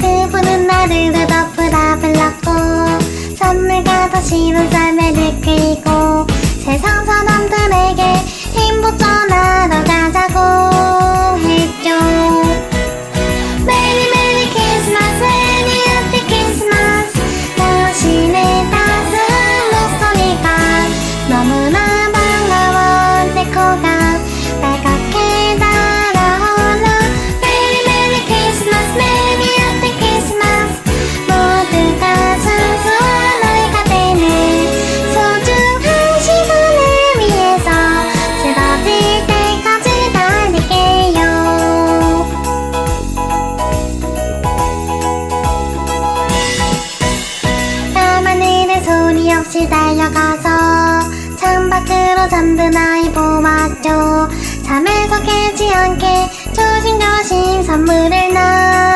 그분은 나를 대답으라 불렀고 선물과 더 심은 삶을 느끼고 세상 사람들에게 없이 달려가서 창밖으로 잠든 아이 보았죠. 잠에서 깨지 않게 조심조심 선물을 나